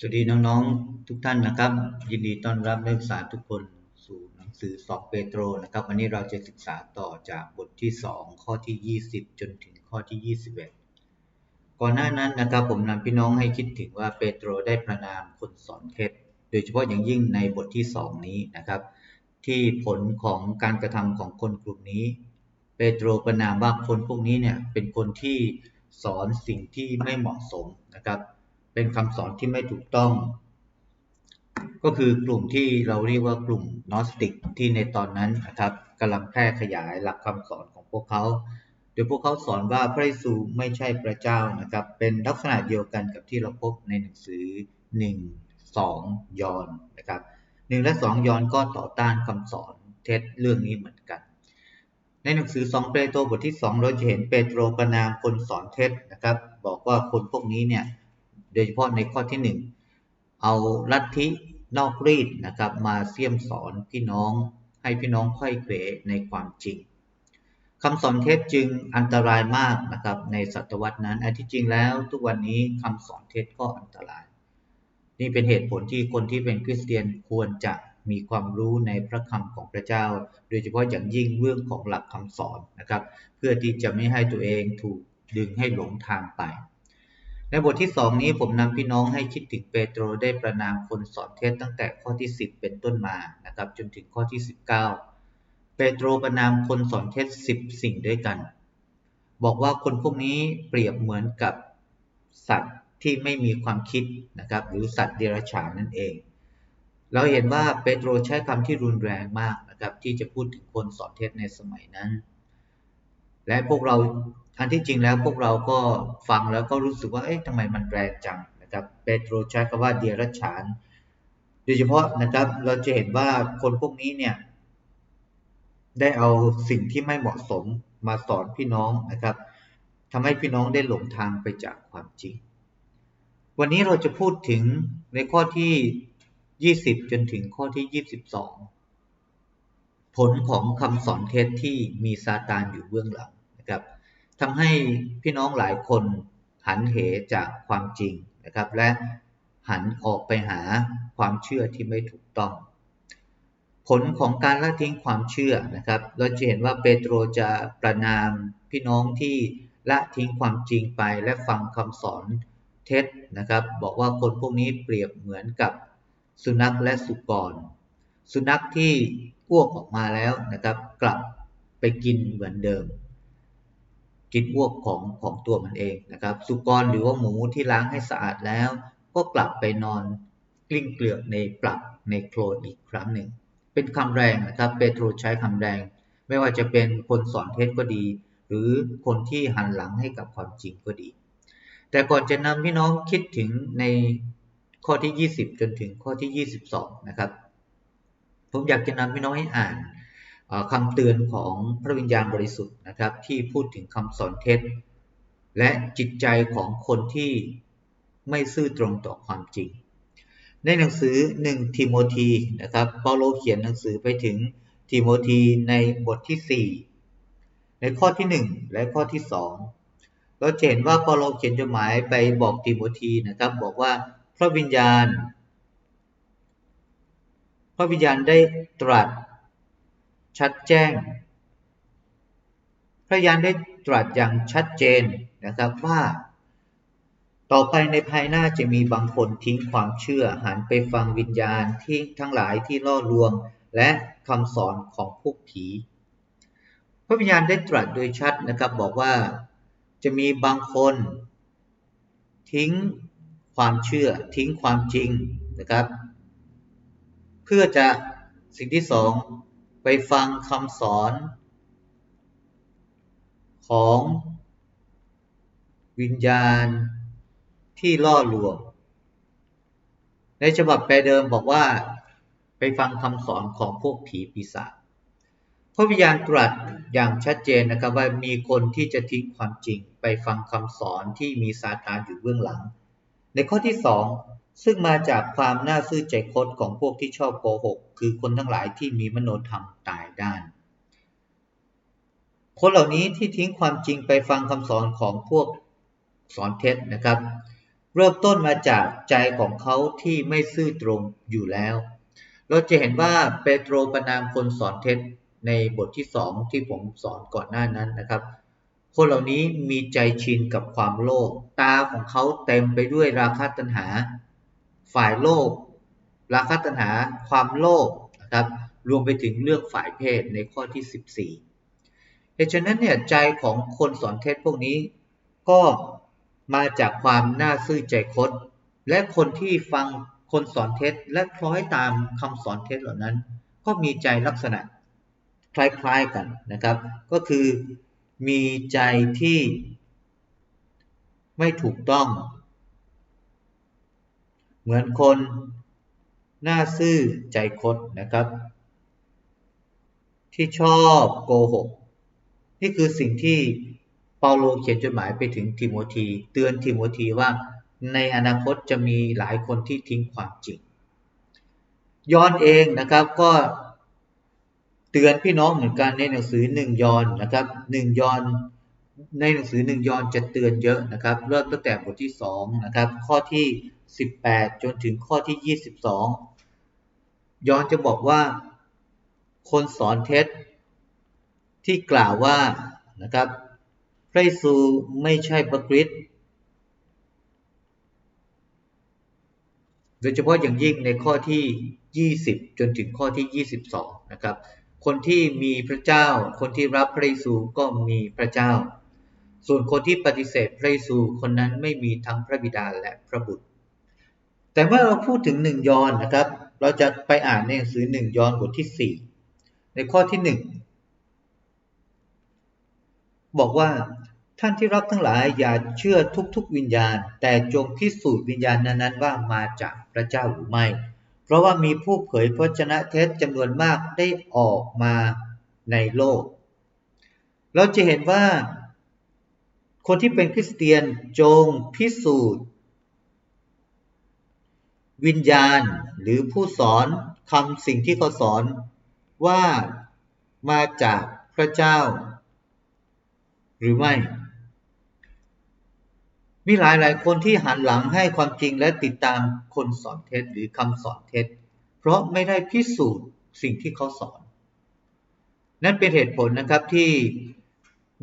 สวัสดีน้องๆทุกท่านนะครับ ยินดีต้อนรับนักศึกษาทุกคนสู่หนังสือสอบเปโตรนะครับ วันนี้เราจะศึกษาต่อจากบทที่ 2 ข้อที่ 20 จนถึงข้อที่ 21 ก่อนหน้านั้นนะครับผมนำพี่น้องให้คิดถึงว่าเปโตรได้ประนามคนสอนเท็จโดยเฉพาะอย่างยิ่งในบทที่ 2 นี้นะครับ ที่ผลของการกระทำของคนกลุ่มนี้ เปโตรประนามว่าคนพวกนี้เนี่ยเป็นคนที่สอนสิ่งที่ไม่เหมาะสมนะครับ เป็นคำสอนที่ไม่ถูกต้อง ก็คือกลุ่มที่เราเรียกว่ากลุ่มนอสติกที่ในตอนนั้นนะครับกำลังแพร่ขยายหลักคำสอนของพวกเขาโดยพวกเขาสอนว่าพระเยซูไม่ใช่พระเจ้านะครับ เป็นลักษณะเดียวกันกับที่เราพบในหนังสือ 1 2 ยอห์นนะครับ1และ 2 ยอห์นก็ต่อต้านคำสอนเท็จเรื่องนี้เหมือนกันในหนังสือ 2 เปโตรบทที่ 2 เราจะเห็นเปโตรประนามคนสอนเท็จนะครับ บอกว่าคนพวกนี้เนี่ย ดยเฉพาะในข้อที่ 1 เอาลัทธินอกรีดนะครับมาเสี่ยมสอนพี่น้องให้พี่น้องค่อยเขวในความจริงคำสอนเท็จจึงอันตรายมากนะครับในศตวรรษนั้นอันที่จริงแล้วทุกวันนี้คำสอนเท็จก็อันตราย นี่เป็นเหตุผลที่คนที่เป็นคริสเตียนควรจะมีความรู้ในพระคำของพระเจ้า โดยเฉพาะอย่างยิ่งเรื่องของหลักคำสอนนะครับ เพื่อที่จะไม่ให้ตัวเองถูกดึงให้หลงทางไป ในบทที่สองนี้ผมนำพี่น้องให้คิดถึงเปโตรได้ประนามคนสอนเท็จตั้งแต่ข้อที่ 10 เป็นต้นมานะครับจนถึงข้อที่ 19 เปโตรประนามคนสอนเท็จ10 สิ่งด้วยกัน บอกว่าคนพวกนี้เปรียบเหมือนกับสัตว์ที่ไม่มีความคิดนะครับหรือสัตว์เดรัจฉานนั่นเอง เราเห็นว่าเปโตรใช้คำที่รุนแรงมากนะครับที่จะพูดถึงคนสอนเท็จในสมัยนั้น และพวกเราอันที่จริงแล้วพวกเราก็ฟังแล้วก็รู้สึกว่าเอ๊ะทำไมมันแรงจังนะครับเปโตรใช้คำว่าเดียรัจฉานโดยเฉพาะนะครับเราจะเห็นว่าคนพวกนี้เนี่ยได้เอาสิ่งที่ไม่เหมาะสมมาสอนพี่น้องนะครับทำให้พี่น้องได้หลงทางไปจากความจริง วันนี้เราจะพูดถึงในข้อที่ 20 จนถึงข้อที่ 22 ผลของคำสอนเท็จที่มีซาตานอยู่เบื้องหลัง นะครับทำให้พี่น้องหลายคนหันเหจากความจริงนะครับ และหันออกไปหาความเชื่อที่ไม่ถูกต้อง ผลของการละทิ้งความเชื่อนะครับ เราจะเห็นว่าเปโตรจะประนามพี่น้องที่ละทิ้งความจริงไปและฟังคำสอนเท็จนะครับ บอกว่าคนพวกนี้เปรียบเหมือนกับสุนัขและสุกร สุนัขที่อ้วกออกมาแล้วนะครับ กลับไปกินเหมือนเดิม กินอ้วกของของตัวมันเองนะครับ สุกรหรือว่าหมูที่ล้างให้สะอาดแล้ว ก็กลับไปนอนกลิ้งเกลือกในปลักในโคลนอีกครั้งหนึ่ง เป็นคำแรงนะครับเปโตรใช้คำแรง ไม่ว่าจะเป็นคนสอนเทศก็ดี หรือคนที่หันหลังให้กับความจริงก็ดี แต่ก่อนจะนำพี่น้องคิดถึงในข้อที่ 20 จนถึงข้อที่ 22 นะครับ ผมอยากจะนำพี่น้องให้อ่าน คำเตือนของพระวิญญาณบริสุทธิ์นะครับ ที่พูดถึงคำสอนเท็จ และจิตใจของคนที่ไม่ซื่อตรงต่อความจริง ในหนังสือ 1 ทิโมธีนะครับเปาโลเขียนหนังสือไปถึงทิโมธีในบทที่ 4 ในข้อที่ 1 และข้อที่ 2 เราเห็นว่าเปาโลเขียนจดหมายไปบอกทิโมธีนะครับ บอกว่าพระวิญญาณ พระวิญญาณได้ตรัส ชัดแจ้ง พระยานได้ตรัสอย่างชัดเจนนะครับว่า ต่อไปในภายหน้าจะมีบางคนทิ้งความเชื่อหันไปฟังวิญญาณที่ทั้งหลายที่ล่อลวงและคำสอนของพวกผี พระวิญญาณได้ตรัสโดยชัดนะครับบอกว่าจะมีบางคน ทิ้งความเชื่อทิ้งความจริงนะครับ เพื่อจะสิ่งที่สอง ไปฟังคำสอนของวิญญาณที่ล่อลวง ในฉบับแปลเดิมบอกว่าไปฟังคำสอนของพวกผีปีศาจพระวิญญาณตรัสอย่างชัดเจนนะครับว่ามีคนที่จะทิ้งความจริง ไปฟังคำสอนที่มีซาตานอยู่เบื้องหลัง ในข้อที่สอง ซึ่งมาจากความน่าซื่อใจคดของพวกที่ชอบโกหก คือคนทั้งหลายที่มีมโนธรรมตายด้าน คนเหล่านี้ที่ทิ้งความจริงไปฟังคำสอนของพวกสอนเท็จนะครับ เริ่มต้นมาจากใจของเขาที่ไม่ซื่อตรงอยู่แล้ว เราจะเห็นว่าเปโตรประนามคนสอนเท็จในบทที่สองที่ผมสอนก่อนหน้านั้นนะครับ คนเหล่านี้มีใจชินกับความโลภตาของเขาเต็มไปด้วยราคะตัณหา ฝ่ายโลภราคะตัณหาความโลภนะครับรวมไปถึงเรื่องฝ่ายเพศในข้อที่ 14เหตุฉะนั้นเนี่ยใจของคนสอนเท็จพวกนี้ ก็มาจากความน่าซื่อใจคดและคนที่ฟังคนสอนเท็จและคล้อยตามคำสอนเท็จเหล่านั้น ก็มีใจลักษณะคล้ายๆกันนะครับ ก็คือมีใจที่ไม่ถูกต้อง เหมือนคน หน้าซื่อใจคดนะครับ ที่ชอบโกหก นี่คือสิ่งที่เปาโลเขียนจดหมายไปถึงทิโมธีเตือนทิโมธีว่าในอนาคตจะมีหลายคนที่ทิ้งความจริงยอนเองนะครับก็เตือนพี่น้องเหมือนกันในหนังสือหนึ่งยอนนะครับหนึ่งยอนในหนังสือหนึ่งยอนจะเตือนเยอะนะครับ เริ่มตั้งแต่บทที่สองนะครับ ข้อที่ สิบแปดจนถึงข้อที่ยี่สิบสองยอนจะบอกว่า คนสอนเท็จ ที่กล่าวว่านะครับพระเยซูไม่ใช่พระคริสต์โดยเฉพาะอย่างยิ่งในข้อที่ 20 จนถึงข้อที่ 22 นะครับ คนที่มีพระเจ้า คนที่รับพระเยซูก็มีพระเจ้า ส่วนคนที่ปฏิเสธพระเยซูคนนั้นไม่มีทั้งพระบิดาและพระบุตร แต่เมื่อเราพูดถึงหนึ่งยอนนะครับ เราจะไปอ่านในหนังสือหนึ่งยอนบทที่4ในข้อที่1บอกว่าท่านที่รักทั้งหลายอย่าเชื่อทุกๆวิญญาณ แต่จงพิสูจน์วิญญาณนั้นๆว่ามาจากพระเจ้าหรือไม่ เพราะว่ามีผู้เผยพระชนะเท็จจำนวนมากได้ออกมาในโลก เราจะเห็นว่า คนที่เป็นคริสเตียนจงพิสูจน์ วิญญาณหรือผู้สอนคำสิ่งที่เขาสอนว่ามาจากพระเจ้า หรือไม่ มีหลายหลายคนที่หันหลังให้ความจริงและติดตามคนสอนเท็จหรือคำสอนเท็จ เพราะไม่ได้พิสูจน์สิ่งที่เขาสอน นั่นเป็นเหตุผลนะครับที่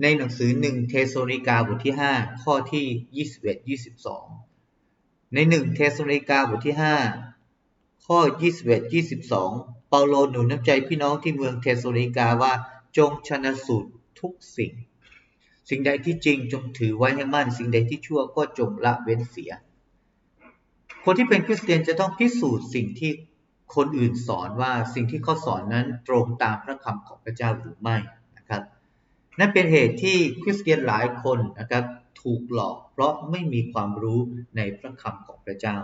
ในหนังสือหนึ่งเทสโลนิกาบทที่ 5 ข้อที่ 21 22 ในหนึ่งเทสโลนิกาบทที่ 5 ข้อ 21 22 เปาโลหนุนน้ำใจพี่น้องที่เมืองเทสโลนิกาว่าจงชนะสูตรทุกสิ่ง สิ่งใดที่จริงจงถือไว้ให้มั่น สิ่งใดที่ชั่วก็จงละเว้นเสีย คนที่เป็นคริสเตียนจะต้องพิสูจน์สิ่งที่คนอื่นสอนว่าสิ่งที่เขาสอนนั้นตรงตามพระคำของพระเจ้าหรือไม่นะครับ นั่นเป็นเหตุที่คริสเตียนหลายคนนะครับ ถูกหลอกเพราะไม่มีความรู้ในพระคำของพระเจ้า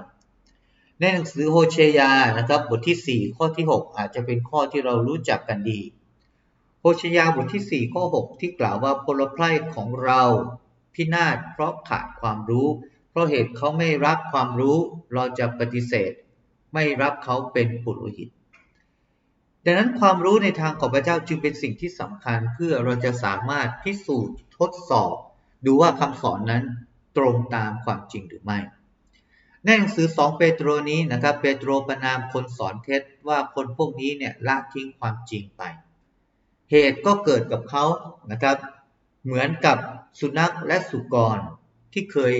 ในหนังสือโฮเชยานะครับบทที่ 4 ข้อที่ 6 อาจจะเป็นข้อที่เรารู้จักกันดี โฮเชยาบทที่ 4 ข้อ 6 ที่กล่าวว่าพลไพร่ของเราพินาศเพราะขาดความรู้ เพราะเหตุเขาไม่รับความรู้เราจะปฏิเสธ ไม่รับเขาเป็นปุโรหิตดังนั้นความรู้ในทางของพระเจ้าจึงเป็นสิ่งที่สำคัญเพื่อเราจะสามารถพิสูจน์ทดสอบ ดูว่าคำสอนนั้นตรงตามความจริงหรือไม่ ในหนังสือสองเปโตรนี้นะครับ เปโตรประนามคนสอนเท็จว่าคนพวกนี้เนี่ยละทิ้งความจริงไป เหตุก็เกิดกับเขานะครับ เหมือนกับสุนัขและสุกรที่เคย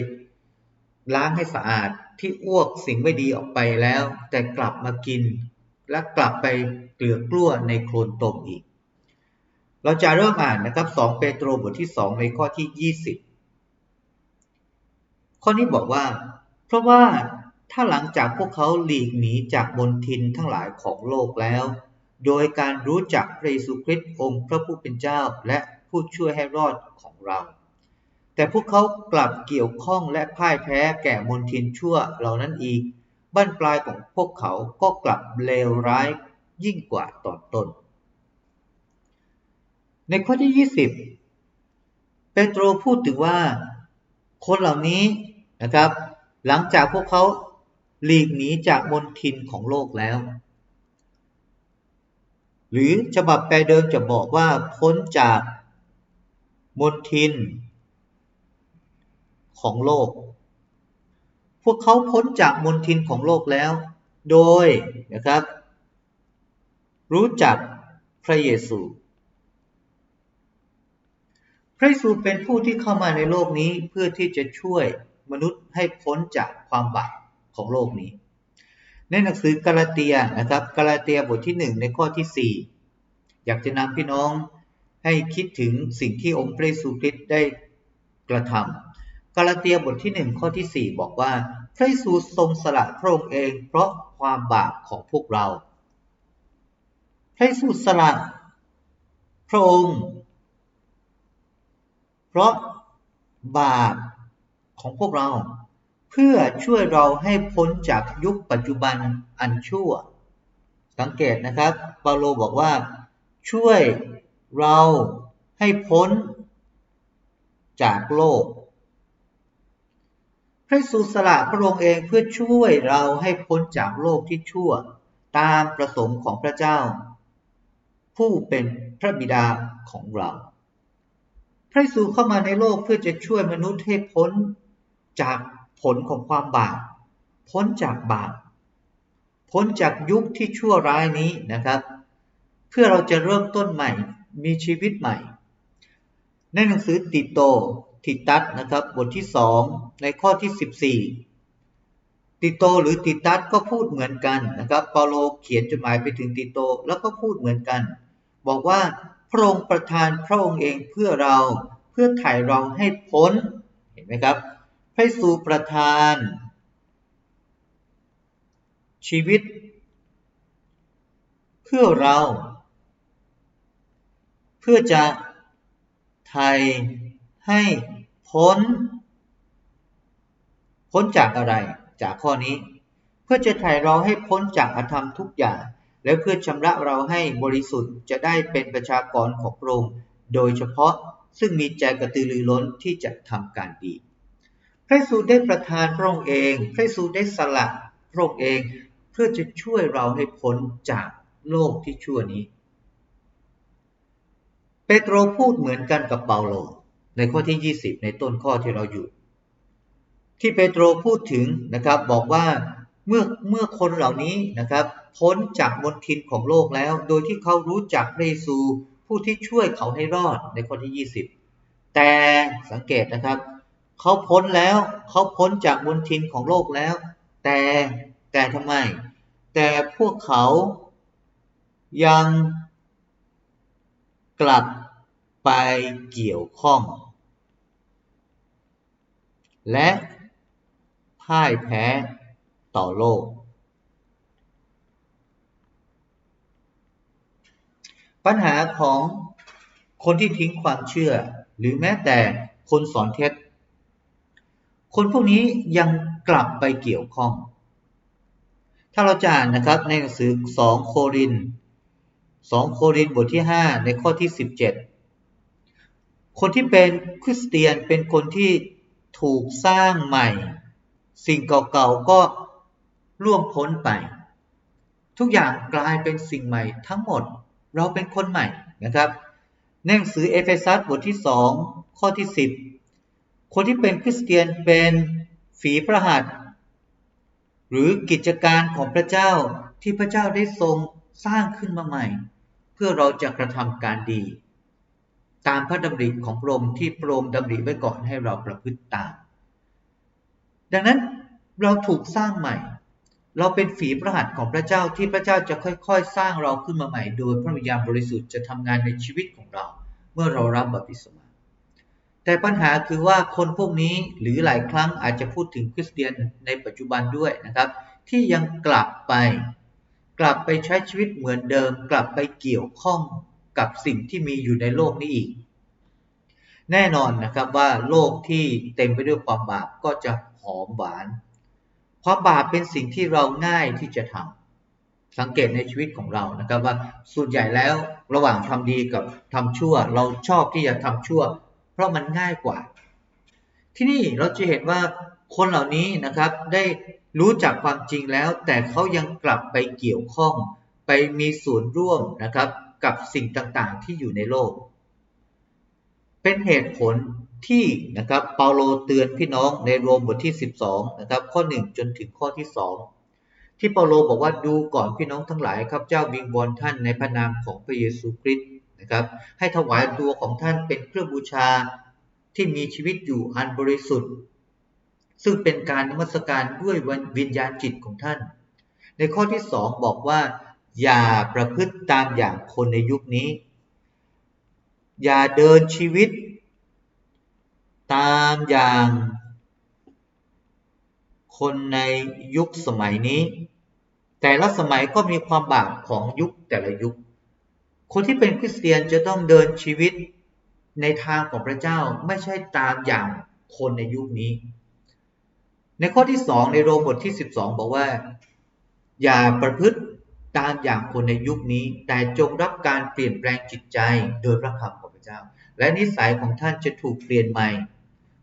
ล้างให้สะอาดที่อ้วกสิ่งไม่ดีออกไปแล้ว แต่กลับมากิน และกลับไปเกลือกล้วในโคลนตมอีก เราจะเริ่มอ่านนะครับ 2 เปโตรบทที่ 2 ในข้อที่ 20 ข้อนี้บอกว่า เพราะว่าถ้าหลังจากพวกเขาหลีกหนีจากบนทินทั้งหลายของโลกแล้ว โดยการรู้จักพระเยซูคริสต์องค์พระผู้เป็นเจ้าและผู้ช่วยให้รอดของเรา แต่พวกเขากลับเกี่ยวข้องและพ่ายแพ้แก่มนทินชั่วเหล่านั้นอีกบั้นปลายของพวกเขาก็กลับเลวร้ายยิ่งกว่าตอนต้น ในข้อที่ 20 เปโตรพูดถึงว่าคนเหล่านี้นะครับ หลังจากพวกเขาหลีกหนีจากมนทินของโลกแล้ว หรือฉบับแปลเดิมจะบอกว่าพ้นจากมนทินของโลก พวกเขาพ้นจากมนทินของโลกแล้ว โดยนะครับ รู้จักพระเยซู ระเยซูเป็นผู้ที่เข้ามาในโลกนี้เพื่อที่จะช่วยมนุษย์ให้พ้นจากความบาปของโลกนี้ ในหนังสือกาลาเตียนะครับกาลาเตียบทที่ 1 ในข้อที่ 4 อยากจะนำพี่น้องให้คิดถึงสิ่งที่องค์พระเยซูคริสต์ได้กระทำกาลาเตียบทที่ 1 ข้อที่ 4 บอกว่า พระเยซูทรงสละพระองค์เองเพราะความบาปของพวกเรา พระเยซูสละพระองค์ เพราะบาปของพวกเรา เพื่อช่วยเราให้พ้นจากยุคปัจจุบันอันชั่ว สังเกตนะครับเปาโลบอกว่า ช่วยเราให้พ้นจากโลก พระสุสละพระองค์เองเพื่อช่วยเราให้พ้นจากโลกที่ชั่ว ตามประสงค์ของพระเจ้า ผู้เป็นพระบิดาของเรา พระสุเข้ามาในโลกเพื่อจะช่วยมนุษย์ให้พ้นจากผลของความบาป พ้นจากบาป พ้นจากยุคที่ชั่วร้ายนี้นะครับ เพื่อเราจะเริ่มต้นใหม่ มีชีวิตใหม่ ในหนังสือติโตทิตัสนะครับบทที่สองในข้อที่ 14 ติโตหรือติตัสก็พูดเหมือนกันนะครับ เปาโลเขียนจดหมายไปถึงติโตแล้วก็พูดเหมือนกัน บอกว่า พระองค์ประทานพระองค์เองเพื่อเราเพื่อไถ่เราให้พ้น เห็นไหมครับ พระสูประทาน ชีวิต เพื่อเรา เพื่อจะไทยให้พ้น พ้นจากอะไร จากข้อนี้ เพื่อจะไถ่เราให้พ้นจากอธรรมทุกอย่าง และเพื่อชำระเราให้บริสุทธิ์จะได้เป็นประชากรของพระองค์โดยเฉพาะซึ่งมีใจกระตือรือร้นที่จะทำการดี พระเยซูได้ประทานพระองค์เอง พระเยซูได้สละพระองค์เอง เพื่อจะช่วยเราให้พ้นจากโลกที่ชั่วนี้ เปโตรพูดเหมือนกันกับเปาโล ในข้อที่ 20 ในต้นข้อที่เราอยู่ ที่เปโตรพูดถึงนะครับบอกว่า เมื่อเมื่อคนเหล่านี้นะครับ พ้นจากมนทินของโลกแล้ว โดยที่เขารู้จักพระเยซู ผู้ที่ช่วยเขาให้รอดในข้อที่ 20 แต่สังเกตนะครับ เขาพ้นแล้วเขาพ้นจากบนทินของโลกแล้ว แต่แต่ทำไม แต่พวกเขายังกลับไปเกี่ยวข้อง และพ่ายแพ้ ต่อโลก ปัญหาของคนที่ทิ้งความเชื่อ หรือแม้แต่คนสอนเท็จ คนพวกนี้ยังกลับไปเกี่ยวข้อง ถ้าเราจะอ่านนะครับในหนังสือ 2 โคริน 2 โครินบทที่ 5 ในข้อที่ 17 คนที่เป็นคริสเตียนเป็นคนที่ถูกสร้างใหม่ สิ่งเก่าๆก็ ล่วงพ้นไป ทุกอย่างกลายเป็นสิ่งใหม่ทั้งหมด เราเป็นคนใหม่นะครับหนังสือเอเฟซัสบทที่ 2 ข้อที่ 10 คนที่เป็นคริสเตียนเป็นฝีพระหัตถ์หรือกิจการของพระเจ้าที่พระเจ้าได้ทรงสร้างขึ้นมาใหม่ เพื่อเราจะกระทำการดี ตามพระดำริของพระองค์ที่พระองค์ดำริไว้ก่อนให้เราประพฤติตาม ดังนั้นเราถูกสร้างใหม่ เราเป็นฝีพระหัตถ์ของพระเจ้าที่พระเจ้าจะค่อยๆ สร้างเราขึ้นมาใหม่ โดยพระวิญญาณบริสุทธิ์จะทำงานในชีวิตของเรา เมื่อเรารับบัพติศมาแต่ปัญหาคือว่าคนพวกนี้หรือหลายครั้งอาจจะพูดถึงคริสเตียนในปัจจุบันด้วยนะครับ ที่ยังกลับไป กลับไปใช้ชีวิตเหมือนเดิม กลับไปเกี่ยวข้องกับสิ่งที่มีอยู่ในโลกนี้อีก แน่นอนนะครับว่าโลกที่เต็มไปด้วยความบาปก็จะหอมหวาน ความบาปเป็นสิ่งที่เราง่ายที่จะทำสังเกตในชีวิตของเรานะครับว่าส่วนใหญ่แล้วระหว่างทำดีกับทำชั่ว เราชอบที่จะทำชั่ว เพราะมันง่ายกว่า ที่นี่เราจะเห็นว่าคนเหล่านี้นะครับได้รู้จักความจริงแล้ว แต่เขายังกลับไปเกี่ยวข้อง ไปมีส่วนร่วมนะครับ กับสิ่งต่างๆ ที่อยู่ในโลก เป็นเหตุผลที่นะครับเปาโลเตือนพี่น้องในโรมบทที่ 12นะครับข้อ 1 จนถึงข้อที่ 2 ที่เปาโลบอกว่าดูก่อนพี่น้องทั้งหลายครับเจ้าวิงวอนท่านในพระนามของพระเยซูคริสต์นะครับให้ถวายตัวของท่านเป็นเครื่องบูชาที่มีชีวิตอยู่อันบริสุทธิ์ ซึ่งเป็นการนมัสการด้วยวิญญาณจิตของท่าน ในข้อที่สองบอกว่า อย่าประพฤติตามอย่างคนในยุคนี้ อย่าเดินชีวิต ตามอย่าง คนในยุคสมัยนี้ แต่ละสมัยก็มีความบาปของยุคแต่ละยุค คนที่เป็นคริสเตียนจะต้องเดินชีวิตในทางของพระเจ้าไม่ใช่ตามอย่างคนในยุคนี้ ในข้อที่สองในโรมบทที่ 12 บอกว่า อย่าประพฤติตามอย่างคนในยุคนี้ แต่จงรับการเปลี่ยนแปลงจิตใจโดยพระคำของ เจ้า และนิสัยของท่านจะถูกเปลี่ยนใหม่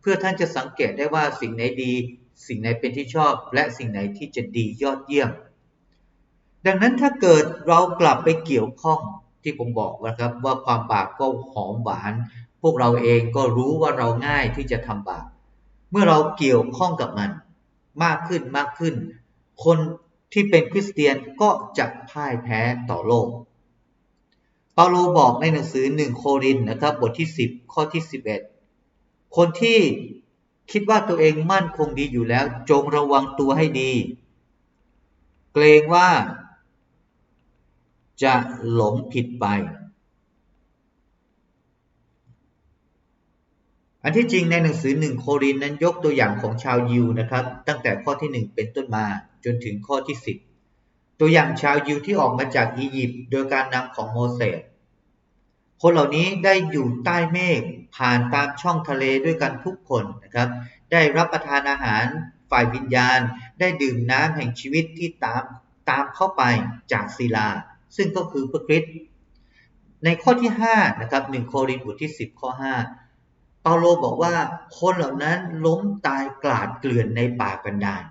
เพื่อท่านจะสังเกตได้ว่าสิ่งไหนดี สิ่งไหนเป็นที่ชอบ และสิ่งไหนที่จะดียอดเยี่ยม ดังนั้นถ้าเกิดเรากลับไปเกี่ยวข้องที่ผมบอกนะครับว่าความบาปก็หอมหวาน พวกเราเองก็รู้ว่าเราง่ายที่จะทำบาปเมื่อเราเกี่ยวข้องกับมัน มากขึ้นมากขึ้น คนที่เป็นคริสเตียนก็จะพ่ายแพ้ต่อโลก เปาโลบอกในหนังสือหนึ่งโครินนะครับ บทที่ 10 ข้อที่ 11 คนที่คิดว่าตัวเองมั่นคงดีอยู่แล้ว จงระวังตัวให้ดี เกรงว่าจะหลงผิดไป อันที่จริงในหนังสือหนึ่งโครินนั้นยกตัวอย่างของชาวยิวนะครับ ตั้งแต่ข้อที่หนึ่งเป็นต้นมาจนถึงข้อที่สิบ ตัวอย่างชาวยิวที่ออกมาจากอียิปต์โดยการนำของโมเสส คนเหล่านี้ได้อยู่ใต้เมฆผ่านตามช่องทะเลด้วยกันทุกคนนะครับ ได้รับประทานอาหารฝ่ายวิญญาณ ได้ดื่มน้ำแห่งชีวิตที่ตามตามเข้าไปจากศิลา ซึ่งก็คือพระคริสต์ในข้อที่5นะครับ1โครินธ์บทที่ 10 ข้อ 5 เปาโลบอกว่าคนเหล่านั้นล้มตายกลาดเกลื่อนในป่ากันดาร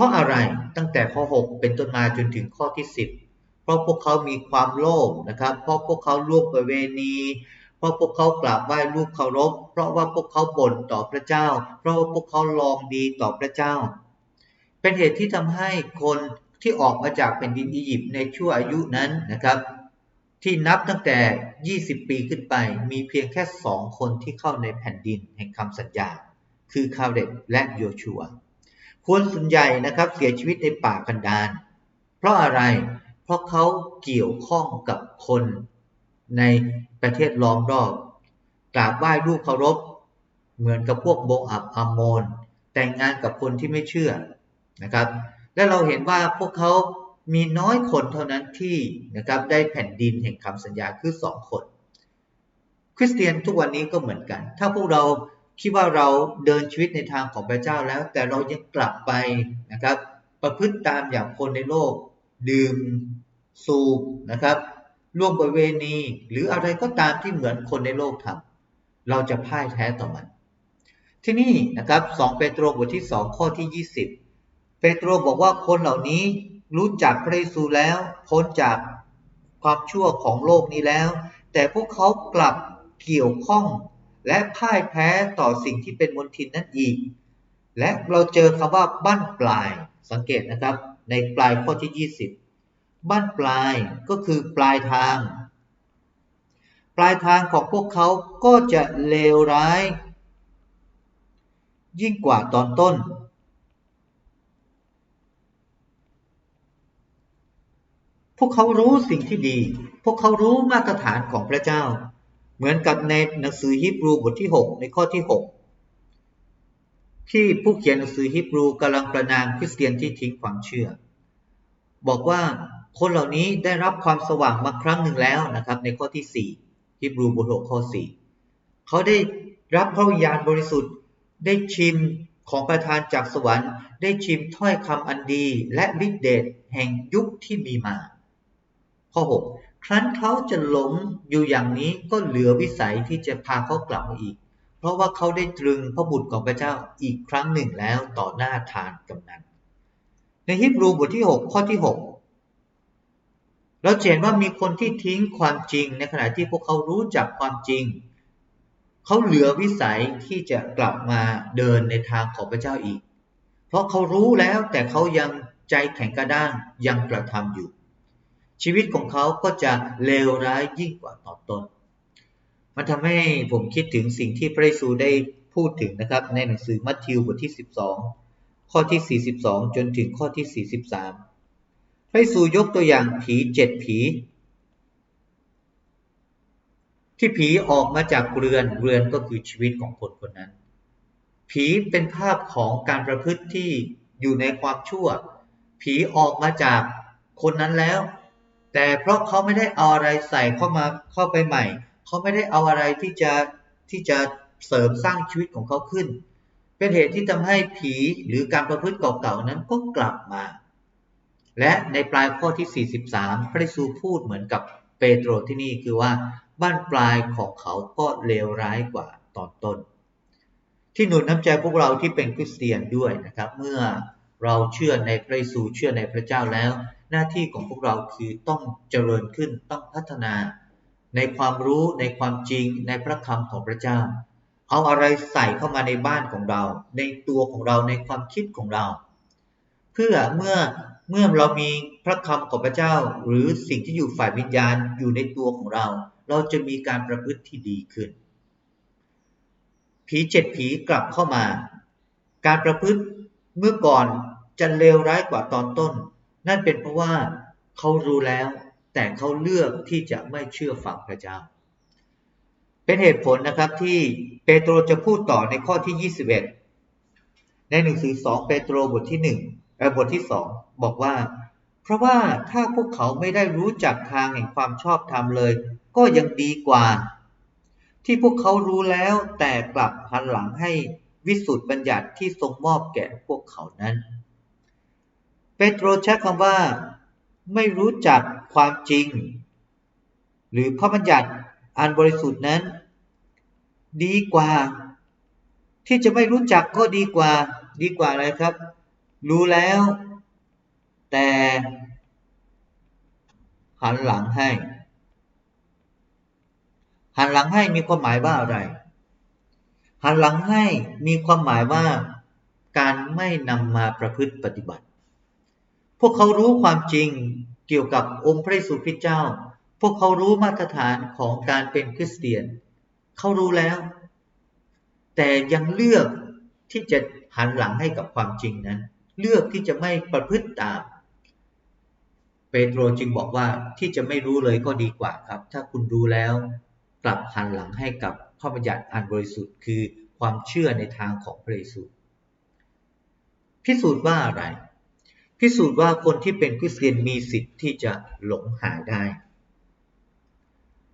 ราะอะไรตั้งแต่ข้อ 6 เป็นต้นมาจนถึงข้อที่ 10 เพราะพวกเขามีความโลภนะครับ เพราะพวกเขาล่วงประเวณี เพราะพวกเขากราบไหว้รูปเคารพ เพราะว่าพวกเขาบ่นต่อพระเจ้า เพราะว่าพวกเขาลองดีต่อพระเจ้า เป็นเหตุที่ทำให้คนที่ออกมาจากแผ่นดินอียิปต์ในช่วงอายุนั้นนะครับ ที่นับตั้งแต่ 20 ปีขึ้นไป มีเพียงแค่สองคนที่เข้าในแผ่นดินแห่งคำสัญญา คือคาเรตและโยชัว คนส่วนใหญ่นะครับเสียชีวิตในป่ากันดารเพราะอะไร เพราะเขาเกี่ยวข้องกับคนในประเทศล้อมรอบกราบไหว้รูปเคารพ เหมือนกับพวกโบอับอามโมนแต่งงานกับคนที่ไม่เชื่อนะครับ และเราเห็นว่าพวกเขามีน้อยคนเท่านั้นที่นะครับได้แผ่นดินแห่งคำสัญญาคือสองคน คริสเตียนทุกวันนี้ก็เหมือนกัน ถ้าพวกเรา คิดว่าเราเดินชีวิตในทางของพระเจ้าแล้ว แต่เรายังกลับไปนะครับ ประพฤติตามอย่างคนในโลก ดื่มสูบนะครับร่วมประเวณีหรืออะไรก็ตามที่เหมือนคนในโลกทำเราจะพ่ายแพ้ต่อมัน ที่นี่นะครับ2เปโตรบทที่ 2 ข้อที่ 20 เปโตรบอกว่าคนเหล่านี้รู้จักพระเยซูแล้วพ้นจากความชั่วของโลกนี้แล้ว แต่พวกเขากลับเกี่ยวข้อง และพ่ายแพ้ต่อสิ่งที่เป็นมลทินนั่นอีก และเราเจอคำว่าบั้นปลาย สังเกตนะครับ ในปลายข้อที่ 20 บั้นปลายก็คือปลายทาง ปลายทางของพวกเขาก็จะเลวร้าย ยิ่งกว่าตอนต้นพวกเขารู้สิ่งที่ดี พวกเขารู้มาตรฐานของพระเจ้า เหมือนกับในหนังสือฮิบรูบทที่ 6 ในข้อที่ 6 ที่ผู้เขียนหนังสือฮิบรูกำลังประนามคริสเตียนที่ทิ้งความเชื่อ บอกว่าคนเหล่านี้ได้รับความสว่างมาครั้งหนึ่งแล้วนะครับ ในข้อที่ 4 ฮิบรูบท 6 ข้อ 4 เขาได้รับพระวิญญาณบริสุทธิ์ได้ชิมของประทานจากสวรรค์ได้ชิมถ้อยคำอันดีและฤทธิเดชแห่งยุคที่มีมา ข้อ 6 ครั้นเขาจะหลงอยู่อย่างนี้ก็เหลือวิสัยที่จะพาเขากลับมาอีก เพราะว่าเขาได้ตรึงพระบุตรของพระเจ้าอีกครั้งหนึ่งแล้วต่อหน้าทานกำนันในฮิบรูบทที่ 6 ข้อที่ 6 เราเห็นว่ามีคนที่ทิ้งความจริงในขณะที่พวกเขารู้จักความจริง เขาเหลือวิสัยที่จะกลับมาเดินในทางของพระเจ้าอีก เพราะเขารู้แล้วแต่เขายังใจแข็งกระด้างยังกระทำอยู่ ชีวิตของเขาก็จะเลวร้ายยิ่งกว่าตอต้นมันทำให้ผมคิดถึงสิ่งที่พระเยซูได้พูดถึงนะครับ ในหนังสือมัทธิวบทที่ 12 ข้อที่ 42 จนถึงข้อที่ 43 พระเยซูยกตัวอย่างผีเจ็ดผี ที่ผีออกมาจากเรือนเรือนก็คือชีวิตของคนคนนั้น ผีเป็นภาพของการประพฤติที่อยู่ในความชั่ว ผีออกมาจากคนนั้นแล้ว แต่เพราะเขาไม่ได้เอาอะไรใส่เข้ามาเข้าไปใหม่ เขาไม่ได้เอาอะไรที่จะที่จะเสริมสร้างชีวิตของเขาขึ้น เป็นเหตุที่ทำให้ผีหรือการประพฤติเก่าๆนั้นก็กลับมา และในปลายข้อที่ 43 พระเยซูพูดเหมือนกับเปโตรที่นี่คือว่าบ้านปลายของเขาก็เลวร้ายกว่าตอนต้น ที่หนุนน้ำใจพวกเราที่เป็นคริสเตียนด้วยนะครับ เมื่อเราเชื่อในพระเยซูเชื่อในพระเจ้าแล้ว หน้าที่ของพวกเราคือต้องเจริญขึ้นต้องพัฒนา ในความรู้ในความจริงในพระคำของพระเจ้า เอาอะไรใส่เข้ามาในบ้านของเรา ในตัวของเราในความคิดของเรา เพื่อเมื่อเมื่อเรามีพระคำของพระเจ้า หรือสิ่งที่อยู่ฝ่ายวิญญาณอยู่ในตัวของเรา เราจะมีการประพฤติที่ดีขึ้น ผีเจ็ดผีกลับเข้ามา การประพฤติเมื่อก่อนจะเลวร้ายกว่าตอนต้น นั่นเป็นเพราะว่าเขารู้แล้ว แต่เขาเลือกที่จะไม่เชื่อฟังพระเจ้า เป็นเหตุผลนะครับที่เปโตรจะพูดต่อในข้อที่ 21 ในหนังสือ 2 เปโตรบทที่1เออบทที่ 2 บอกว่า เพราะว่าถ้าพวกเขาไม่ได้รู้จักทางแห่งความชอบธรรมเลย ก็ยังดีกว่า ที่พวกเขารู้แล้วแต่กลับหันหลังให้วิสุทธิบัญญัติที่ทรงมอบแก่พวกเขานั้น โตรใช้คำว่า ไม่รู้จักความจริง หรือพระบัญญัติอันบริสุทธิ์นั้น ดีกว่า ที่จะไม่รู้จักก็ดีกว่า ดีกว่าอะไรครับ รู้แล้ว แต่หันหลังให้ หันหลังให้มีความหมายว่าอะไร หันหลังให้มีความหมายว่า การไม่นำมาประพฤติปฏิบัติ พวกเขารู้ความจริงเกี่ยวกับองค์พระเยซูคริสต์เจ้า พวกเขารู้มาตรฐานของการเป็นคริสเตียน เขารู้แล้ว แต่ยังเลือกที่จะหันหลังให้กับความจริงนั้น เลือกที่จะไม่ประพฤติตาม เปโตรจึงบอกว่าที่จะไม่รู้เลยก็ดีกว่าครับ ถ้าคุณรู้แล้ว กลับหันหลังให้กับพระบัญญัติอันบริสุทธิ์คือความเชื่อในทางของพระเยซูพิสูจน์ว่าอะไร พิสูจน์ว่าคนที่เป็นคริสเตียนมีสิทธิ์ที่จะหลงหายได้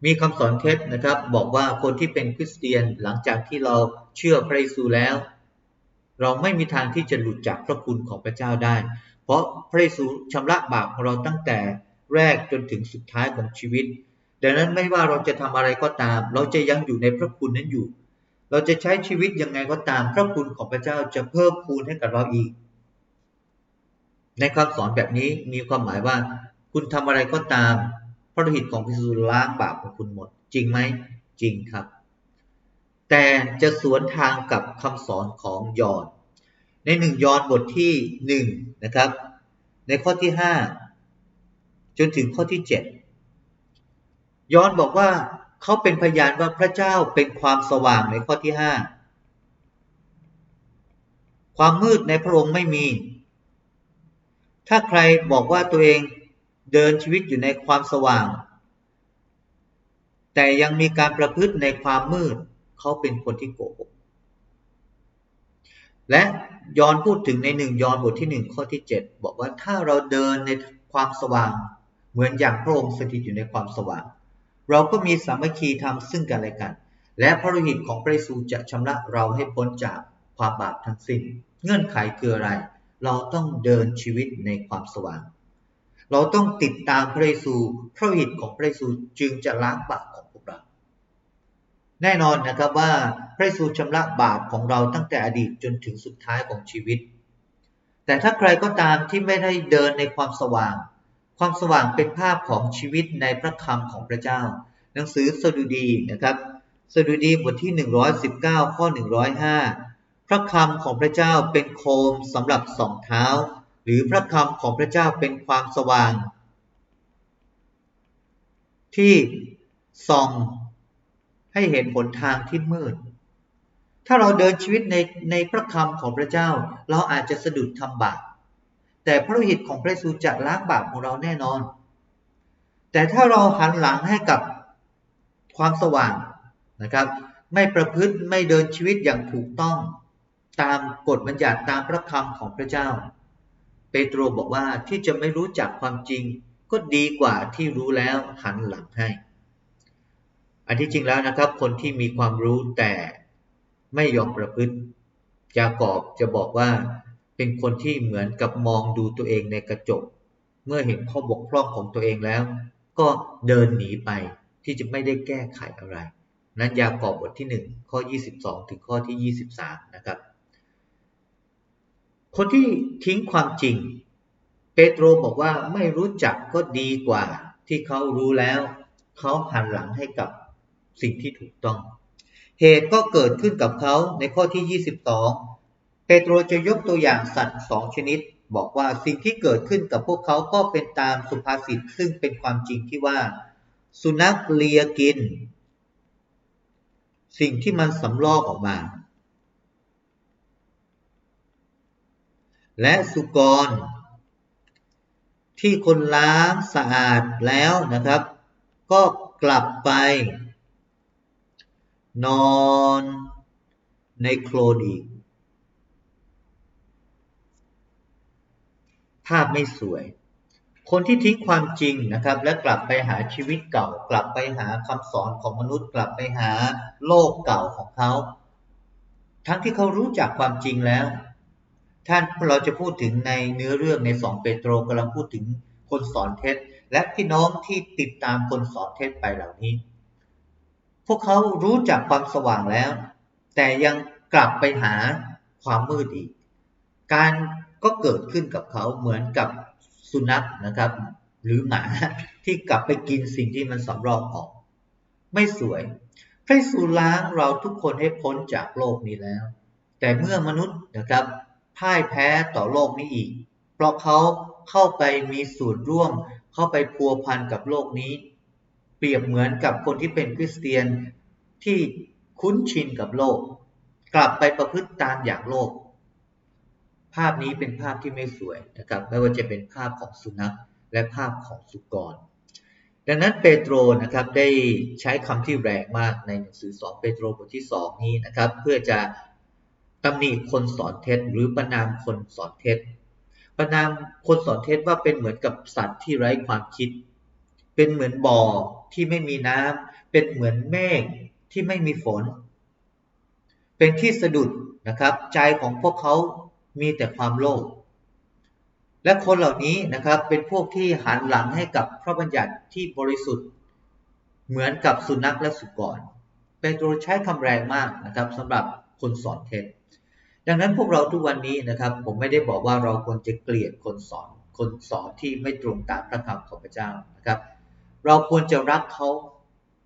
มีคำสอนเท็จนะครับ บอกว่าคนที่เป็นคริสเตียนหลังจากที่เราเชื่อพระเยซูแล้ว เราไม่มีทางที่จะหลุดจากพระคุณของพระเจ้าได้ เพราะพระเยซูชำระบาปของเราตั้งแต่แรกจนถึงสุดท้ายของชีวิต ดังนั้นไม่ว่าเราจะทำอะไรก็ตาม เราจะยังอยู่ในพระคุณนั้นอยู่ เราจะใช้ชีวิตยังไงก็ตาม พระคุณของพระเจ้าจะเพิ่มพูนให้กับเราอีก ในคำสอนแบบนี้มีความหมายว่า คุณทำอะไรก็ตามพระโลหิตของพระเยซูล้างบาปของคุณหมด จริงไหมจริงครับ แต่จะสวนทางกับคำสอนของยอห์นในหนึ่งยอห์นบทที่หนึ่งนะครับ ในข้อที่ห้าจนถึงข้อที่เจ็ดยอห์นบอกว่าเขาเป็นพยานว่าพระเจ้าเป็นความสว่างในข้อที่ห้าความมืดในพระองค์ไม่มี ถ้าใครบอกว่าตัวเองเดินชีวิตอยู่ในความสว่าง แต่ยังมีการประพฤติในความมืด เขาเป็นคนที่โกหกและยอนพูดถึงในหนึ่งยอนบทที่หนึ่งข้อที่เจ็ดบอกว่าถ้าเราเดินในความสว่าง เหมือนอย่างพระองค์สถิตอยู่ในความสว่าง เราก็มีสามัคคีธรรมซึ่งกันและกัน และพระโลหิตของพระเยซูจะชำระเราให้พ้นจากความบาปทั้งสิ้น เงื่อนไขคืออะไร เราต้องเดินชีวิตในความสว่าง เราต้องติดตามพระเยซูพระหิตของพระเยซูจึงจะล้างบาปของพวกเรา แน่นอนนะครับว่าพระเยซูชำระบาปของเราตั้งแต่อดีตจนถึงสุดท้ายของชีวิต แต่ถ้าใครก็ตามที่ไม่ได้เดินในความสว่าง ความสว่างเป็นภาพของชีวิตในพระคำของพระเจ้า หนังสือสดุดีนะครับสดุดีบทที่ 119 ข้อ 105 พระคำของพระเจ้าเป็นโคมสำหรับสองเท้า หรือพระคำของพระเจ้าเป็นความสว่าง ที่ส่องให้เห็นหนทางที่มืด ถ้าเราเดินชีวิตในในพระคำของพระเจ้า เราอาจจะสะดุดทำบาปแต่พระฤทธิ์ของพระเยซูจะล้างบาปของเราแน่นอน แต่ถ้าเราหันหลังให้กับความสว่างนะครับ ไม่ประพฤติไม่เดินชีวิตอย่างถูกต้อง ตามกฎบัญญัติตามพระคำของพระเจ้า เปโตรบอกว่าที่จะไม่รู้จักความจริง ก็ดีกว่าที่รู้แล้วหันหลังให้ อันที่จริงแล้วนะครับ คนที่มีความรู้แต่ไม่ยอมประพฤติยากอบจะบอกว่าเป็นคนที่เหมือนกับมองดูตัวเองในกระจก เมื่อเห็นข้อบกพร่องของตัวเองแล้ว ก็เดินหนีไปที่จะไม่ได้แก้ไขอะไร นั้นยากอบบทที่ 1 ข้อ 22 ถึงข้อที่ 23 นะครับ คนที่ทิ้งความจริง เปโตรบอกว่าไม่รู้จักก็ดีกว่า ที่เขารู้แล้ว เขาหันหลังให้กับสิ่งที่ถูกต้อง เหตุก็เกิดขึ้นกับเขาในข้อที่ 22 เปโตรจะยกตัวอย่างสัตว์สองชนิด บอกว่าสิ่งที่เกิดขึ้นกับพวกเขาก็เป็นตามสุภาษิตซึ่งเป็นความจริงที่ว่า สุนัขเลียกิน สิ่งที่มันสำลอกออกมา และสุกร ที่คนล้างสะอาดแล้วนะครับ ก็กลับไป นอนในโคลนอีก ภาพไม่สวย คนที่ทิ้งความจริงนะครับ และกลับไปหาชีวิตเก่า กลับไปหาคำสอนของมนุษย์ กลับไปหาโลกเก่าของเขา ทั้งที่เขารู้จักความจริงแล้ว ท่านเราจะพูดถึงในเนื้อเรื่องในสองเปโตรกำลังพูดถึงคนสอนเท็จ และพี่น้องที่ติดตามคนสอนเท็จไปเหล่านี้ พวกเขารู้จักความสว่างแล้ว แต่ยังกลับไปหาความมืดอีก การก็เกิดขึ้นกับเขาเหมือนกับสุนัขนะครับ หรือหมาที่กลับไปกินสิ่งที่มันสำรองออก ไม่สวย พระสูล้างเราทุกคนให้พ้นจากโลกนี้แล้ว แต่เมื่อมนุษย์นะครับ พ่ายแพ้ต่อโลกนี้อีก เพราะเขาเข้าไปมีส่วนร่วม เข้าไปพัวพันกับโลกนี้ เปรียบเหมือนกับคนที่เป็นคริสเตียนที่คุ้นชินกับโลก กลับไปประพฤติตามอย่างโลก ภาพนี้เป็นภาพที่ไม่สวยนะครับไม่ว่าจะเป็นภาพของสุนัขและภาพของสุกร ดังนั้นเปโตรนะครับได้ใช้คำที่แรงมากในหนังสือ 2 เปโตรบทที่ 2 นี้นะครับ เพื่อจะ ตำหนิคนสอนเท็จหรือประนามคนสอนเท็จ ประนามคนสอนเท็จว่าเป็นเหมือนกับสัตว์ที่ไร้ความคิด เป็นเหมือนบ่อที่ไม่มีน้ำเป็นเหมือนเมฆที่ไม่มีฝน เป็นที่สะดุดนะครับ ใจของพวกเขามีแต่ความโลภและคนเหล่านี้นะครับเป็นพวกที่หันหลังให้กับพระบัญญัติที่บริสุทธิ์ เหมือนกับสุนัขและสุกรเปโตรใช้คำแรงมากนะครับสำหรับคนสอนเท็จ ดังนั้นพวกเราทุกวันนี้นะครับ ผมไม่ได้บอกว่าเราควรจะเกลียดคนสอนคนสอนที่ไม่ตรงตามพระคำของพระเจ้านะครับ เราควรจะรักเขา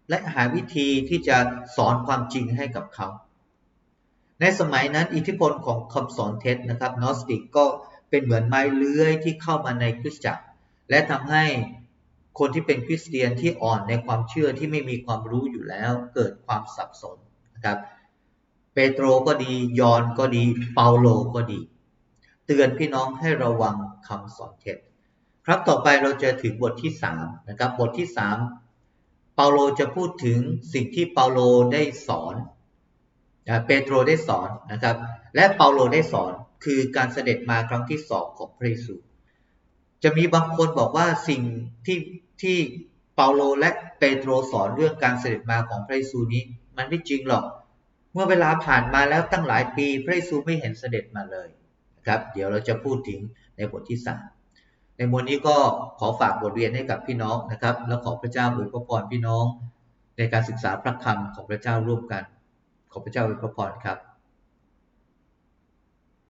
และหาวิธีที่จะสอนความจริงให้กับเขา ในสมัยนั้นอิทธิพลของคำสอนเท็จนะครับนอสติกก็เป็นเหมือนไม้เลื้อยที่เข้ามาในคริสตจักร และทำให้คนที่เป็นคริสเตียนที่อ่อนในความเชื่อที่ไม่มีความรู้อยู่แล้ว เกิดความสับสนนะครับ เปโตรก็ดี ยอนก็ดี เปาโลก็ดี เตือนพี่น้องให้ระวังคำสอนเท็จครับต่อไปเราจะถึงบทที่3นะครับบทที่ 3 เปาโลจะพูดถึงสิ่งที่เปาโลได้สอนเปโตรได้สอนนะครับ และเปาโลได้สอนคือการเสด็จมาครั้งที่สองของพระเยซูจะมีบางคนบอกว่าสิ่งที่ที่เปาโลและเปโตรสอนเรื่องการเสด็จมาของพระเยซูนี้ มันไม่จริงหรอก เมื่อเวลาผ่านมาแล้วตั้งหลายปีพระเยซูไม่เห็นเสด็จมาเลยนะครับเดี๋ยวเราจะพูดถึงในบทที่สามในบทนี้ก็ขอฝากบทเรียนให้กับพี่น้องนะครับ แล้วขอพระเจ้าอวยพระพรพี่น้อง ในการศึกษาพระคำของพระเจ้าร่วมกัน ขอพระเจ้าอวยพระพรครับ